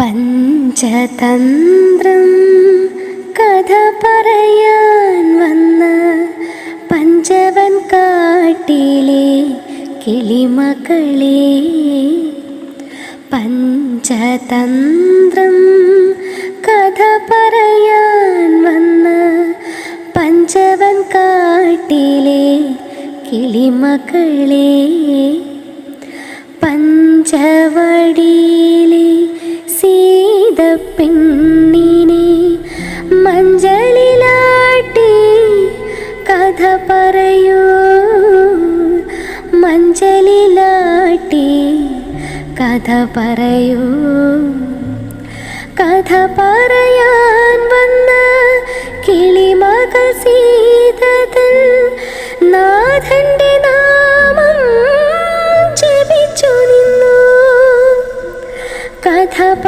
പഞ്ചതന്ത്രം കഥ പറയാൻ വന്ന പഞ്ചവൻ കാട്ടിലെ കിളിമകളെ. പഞ്ചതന്ത്രം കഥ പറയാൻ വന്ന പഞ്ചവൻ കാട്ടിലെ കിളിമകളെ. പഞ്ചവടിയിലെ മഞ്ചലിലാട്ടി കഥ പറയൂ. കഥ പറയാൻ വന്ന കിളിമക സീതൻ നാഥന്റെ നാമം ജപിച്ചു നിന്നു. കഥ